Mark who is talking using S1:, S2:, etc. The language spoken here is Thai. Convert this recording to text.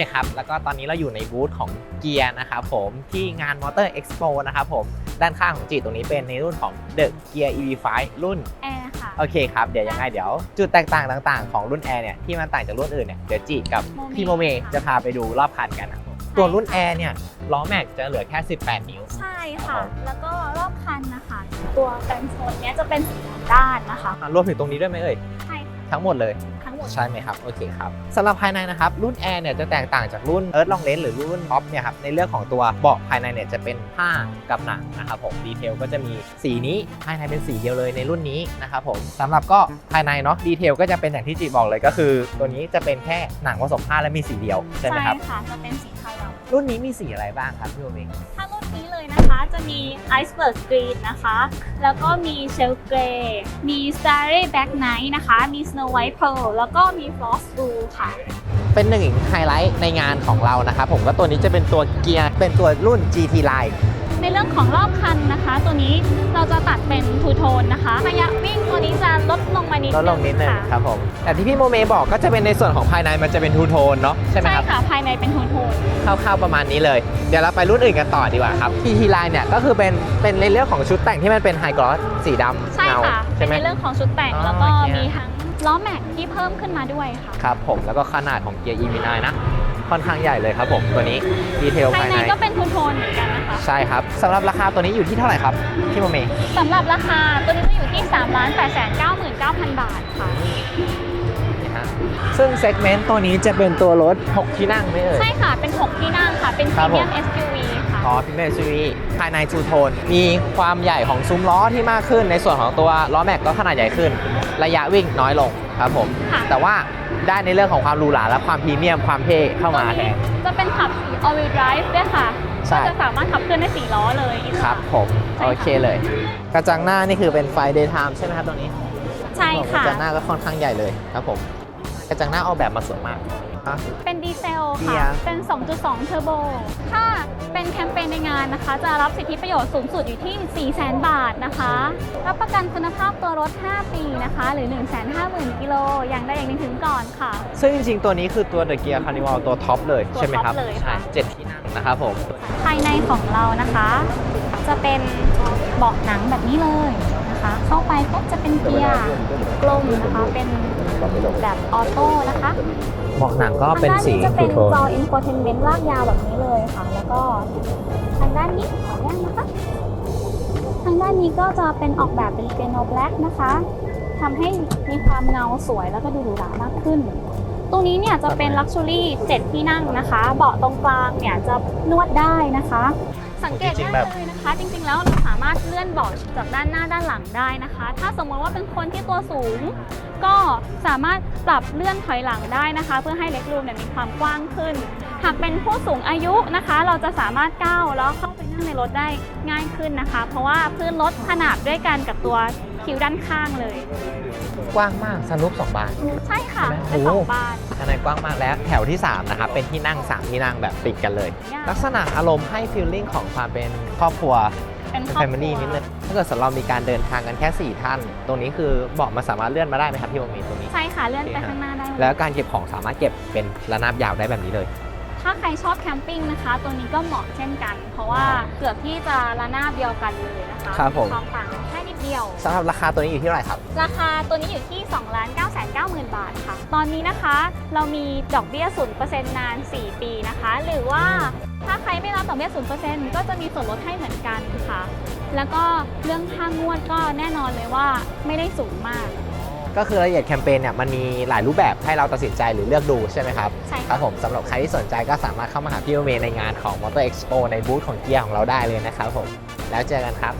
S1: นะครับ แล้วก็ตอนนี้เราอยู่ในบูธของเกียร์นะครับผมที่งาน Motor Expo นะครับผม ด้านข้างของจีตรงนี้เป็นในรุ่นของ The Gear EV5 รุ่น
S2: แอร์ค่ะ
S1: โอเคครับ เดี๋ยวยังไงเดี๋ยวจุดแตกต่างต่างๆของรุ่น Air เนี่ยที่มันต่างจากรุ่นอื่นเนี่ยเดี๋ยวจีกับ
S2: โมเม
S1: พี่โมเม
S2: ค่ะ
S1: จะพาไปดูรอบคันกันนะครับตัวรุ่น Air เนี่ยล้อแม็กจะเหลือแค่ 18 นิ้ว
S2: ใช่
S1: ครั
S2: ค่ะ
S1: บผม
S2: แล้วก็รอบคันนะคะ ตัวกันชนเนี้ยจะเป็นสีด้านนะคะ
S1: อะรวมถึงตรงนี้ด้วยไหมเอ่ย
S2: ใช่ค่ะ
S1: ทั้งหมดเลย
S2: ทั้งหมด
S1: ใช่ไหมครับ โอเคครับสำหรับภายในนะครับ รุ่น Air เนี่ยจะแตกต่างจากรุ่น Earth Long Range หรือรุ่น Top เนี่ยครับในเรื่องของตัวเบาะภายในเนี่ยจะเป็นผ้ากับหนังนะครับผมดีเทลก็จะมีสีนี้ภายในเป็นสีเดียวเลยในรุ่นนี้นะครับผมสำหรับก็ภายในเนาะดีเทลก็จะเป็นอย่างที่จีบอกเลยก็คือ ตัวนี้จะเป็นแค่หนังผสมผ้าและมีสีเดียวใช่ไหมครับ
S2: ค่ะจะเป็นสีเทาด
S1: รุ่นนี้มีสีอะไรบ้างครับพี่โอเม งำ
S2: ถ้ารุ่นนี้เลยนะคะ จะมี Iceberg Green นะคะ แล้วก็มี Shell Grey มี Starry Black Night นะคะ มี Snow White Pearl แล้วก็มี Frost Blue ค่ะ
S1: เป็นหนึ่งไฮไลท์ในงานของเรานะครับผมก็ตัวนี้จะเป็นตัวเกียร์เป็นตัวรุ่น GT Line
S2: ในเรื่องของรอบคันนะคะ ตัวนี้เราจะตัดเป็นทูโทนนะคะระยะวิ่งตัวนี้จะล ดลงมานิด
S1: ลดลงนิดนึง
S2: ค่ะ
S1: ครับผมแต่ที่พี่โมเมบอกก็จะเป็นในส่วนของภายในมันจะเป็นทูโทนเนาะใช่ไหม
S2: ใช่
S1: ครับ
S2: ค่ะ ภายในเป็นทูโทน
S1: คร่าวๆประมาณนี้เลย เดี๋ยวเราไปรุ่นอื่นกันต่อดีกว่าครับ TT Line เนี่ยก็คือเป็นเป็นในเรื่องของชุดแต่งที่มันเป็นไฮกลอสสีดำ
S2: ใช่
S1: เงา
S2: ค่ะ
S1: ใช่
S2: เป็น
S1: ไหม
S2: ในเรื่องของชุดแต่ง
S1: อ๋อ
S2: แล้วก็
S1: โอเค
S2: มีทั้งล้อแม็กที่เพิ่มขึ้นมาด้วยค่ะ
S1: ครับผมแล้วก็ขนาดของเกียร์ EV9 นะ ค่อนข้างใหญ่เลยครับผมตัวนี้ดีเทล
S2: ภา
S1: ภายย
S2: ใน
S1: ใน
S2: ก็เป็นทูโทนเหมือนกันนะคะ
S1: ใช่ครับสำหรับราคาตัวนี้อยู่ที่เท่าไหร่ครับพี่โมเม
S2: สำหรับราคาตัวนี้จะอยู่ที่ 3 8 9 9 9 0 0 0 บาทค่ะ
S1: นี่ฮะซึ่งเซกเมนต์ตัวนี้จะเป็นตัวรถ 6 ที่นั่งไหม่เอ่ย
S2: ใช่ค่ะ เป็น 6 ที่นั่งค่ะ เป็นพ
S1: ครั
S2: รี
S1: บผม
S2: เมียม SUV ค่ะ
S1: อ๋อพิเมซูวีภายในทูโทน มีความใหญ่ของซุ้มล้อที่มากขึ้น ในส่วนของตัวล้อแม็กก็ขนาดใหญ่ขึ้น ระยะวิ่งน้อยลงครับผม
S2: ค่ะ
S1: แต่ว่าได้ในเรื่องของความหรูหราและความพรีเมียมความเท่เข้ามาแทน
S2: จะเป็นขับสี all wheel drive ด้วยค่ะ
S1: ใช่
S2: ก็จะสามารถขับเคลื่อนได้4ล้อเลยอิส
S1: ค
S2: ระ
S1: รับผม
S2: ใช่ค่ะ
S1: โอเคเลย กระจังหน้านี่คือเป็นไฟ daytime ใช่ไหมครับตรงนี้
S2: ใช่
S1: ก
S2: ค่ะ
S1: ระจังหน้าก็ค่อนข้างใหญ่เลยครับผม กระจังหน้าออกแบบมาสวยมากอะ
S2: เป็นดีเซล
S1: เกีย
S2: ค่ะ
S1: ร์
S2: เป็น 2.2 เทอร์โบ ถ้าเป็นแคมเปญในงานนะคะ จะรับสิทธิประโยชน์สูงสุดอยู่ที่ 400,000 บาทนะคะ รับประกันคุณภาพตัวรถ 5 ปีนะคะ หรือ 150,000 กิโล อย่างใดอย่างหนึ่งถึงก่อนค่ะ
S1: ซึ่งจริงๆ ตัวนี้คือตัว The Gear Carnival ตัวท็อปเลย
S2: ตัว
S1: ใช่ไหมครับ
S2: ท็อปเลย
S1: ใช่
S2: ค่ะ
S1: เจ็ดที่นั่งนะครับผม
S2: ภายในของเรานะคะ จะเป็นเบาะหนังแบบนี้เลยนะคะ เข้าไปปุ๊บจะเป็นเกียร์กลมนะคะ เป็นแบบออโต้นะคะ
S1: บอกหนังก็เป็นสี
S2: ทางด้านนี้จะเป็น
S1: ทูโทน
S2: จอ infotainment ลากยาวแบบนี้เลยค่ะ แล้วก็ทางด้านนี้ขออนุญาตนะคะ ทางด้านนี้ก็จะเป็นออกแบบเป็นเปียโนแบล็กนะคะทำให้มีความเงาสวยแล้วก็ดูหรูหรามากขึ้น ตรงนี้เนี่ยจะเป็นลักชัวรี่7ที่นั่งนะคะ เบาะตรงกลางเนี่ยจะนวดได้นะคะ สังเกต
S1: จริงๆ
S2: ได้
S1: แบบ
S2: เลยนะคะ จริง ๆ แล้วเราสามารถเลื่อนเบาะจากด้านหน้าด้านหลังได้นะคะ ถ้าสมมติว่าเป็นคนที่ตัวสูง ก็สามารถปรับเลื่อนถอยหลังได้นะคะ เพื่อให้เล็กรูมเนี่ยมีความกว้างขึ้น หากเป็นผู้สูงอายุนะคะ เราจะสามารถก้าวแล้วเข้าไปนั่งในรถได้ง่ายขึ้นนะคะ เพราะว่าพื้นรถขนาบด้วยกันกับตัวคิ้วด้านข้างเลย
S1: กว้างมากสนุปสองบาน
S2: ใช่ค่ะ
S1: ใช่ไหม
S2: เป็นสอง
S1: โอ้
S2: บาน
S1: อันนั้นกว้างมากแล้วแถวที่ 3 นะครับ เป็นที่นั่ง 3 ที่นั่งแบบติดกันเลย
S2: ยาก
S1: ลักษณะอารมณ์ให้ฟีลลิ่งของความเป็นครอบครัว
S2: เป็นครอบ
S1: แฟ
S2: ค
S1: มิ
S2: รั
S1: ลี่
S2: ว
S1: นิดนึงถ้าเกิดสำหรับเรามีการเดินทางกันแค่ 4 ท่าน ตรงนี้คือเบาะมันสามารถเลื่อนมาได้ไหมครับพี่วงมีตรงนี้
S2: ใช่ค่ะเลื่อนไปข้างหน้าได้เลย
S1: แล้วการเก็บของสามารถเก็บเป็นระนาบยาวได้แบบนี้เลย
S2: ถ้าใครชอบแคมปิ้งนะคะ ตัวนี้ก็เหมาะเช่นกัน เพราะว่าเกือบที่จะระนาบเดียวกันเลยนะคะ
S1: ครับผม
S2: ความต่างกันแค่นิดเดียว
S1: สำหรับราคาตัวนี้อยู่ที่เท่าไหร่ครับ
S2: ราคาตัวนี้อยู่ที่ 2 9 9 0 0 0 0 บาทค่ะ ตอนนี้นะคะเรามีดอกเบี้ย 0%นาน 4 ปีนะคะ หรือว่าถ้าใครไม่รับดอกเบี้ย 0%ก็จะมีส่วนลดให้เหมือนกันค่ะ แล้วก็เรื่องค่างวดก็แน่นอนเลยว่าไม่ได้สูงมาก
S1: ก็คือรายละเอียดแคมเปญเนี่ยมันมีหลายรูปแบบให้เราตัดสินใจหรือเลือกดูใช่ไหมครับ
S2: ใช่
S1: ค
S2: ค่ะ
S1: รับผมสำหรับใครที่สนใจก็สามารถเข้ามาหาพี่โอเมในงานของ Motor Expo ในบูธของเกียร์ของเราได้เลยนะครับผมแล้วเจอกันครับ